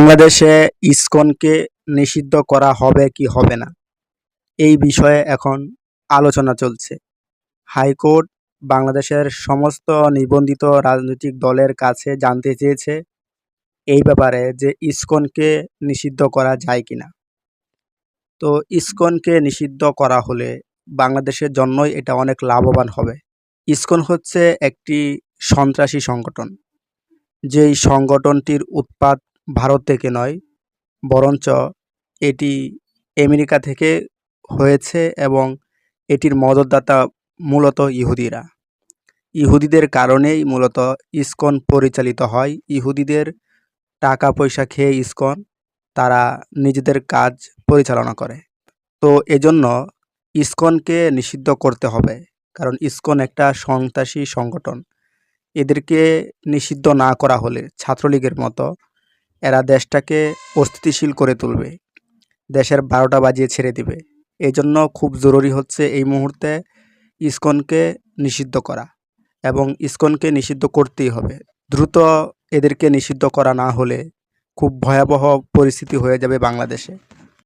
বাংলাদেশে ইসকনকে নিষিদ্ধ করা হবে কি হবে না? এই বিষয়ে এখন আলোচনা চলছে। হাইকোর্ট বাংলাদেশের সমস্ত নিবন্ধিত রাজনৈতিক দলের কাছে জানতে চেয়েছে এই ব্যাপারে যে ইসকনকে নিষিদ্ধ করা যায় কি না তো ইসকনকে নিষিদ্ধ করা হলে বাংলাদেশের জন্যই এটা অনেক লাভবান হবে। ইসকন হচ্ছে একটি সন্ত্রাসী সংগঠন। যেই সংগঠনটির উৎপাত ভারত থেকে নয়, বরঞ্চ এটি আমেরিকা থেকে হয়েছে এবং এটির মদতদাতা মূলত ইহুদিরা। ইহুদিদের কারণেই মূলত ইসকন পরিচালিত হয়। ইহুদিদের টাকা পয়সা খেয়ে ইসকন, তারা নিজেদের কাজ পরিচালনা করে। তো এজন্য ইসকনকে নিষিদ্ধ করতে হবে, কারণ ইসকন একটা সন্ত্রাসী সংগঠন। এদেরকে নিষিদ্ধ না করা হলে ছাত্রলীগের মতো এরা দেশটাকে অস্থিতিশীল করে তুলবে। দেশের বারোটা বাজিয়ে ছেড়ে দিবে। এই জন্য খুব জরুরি হচ্ছে এই মুহূর্তে ইসকনকে নিষিদ্ধ করা এবং ইসকনকে নিষিদ্ধ করতেই হবে। দ্রুত এদেরকে নিষিদ্ধ করা না হলে খুব ভয়াবহ পরিস্থিতি হয়ে যাবে বাংলাদেশে।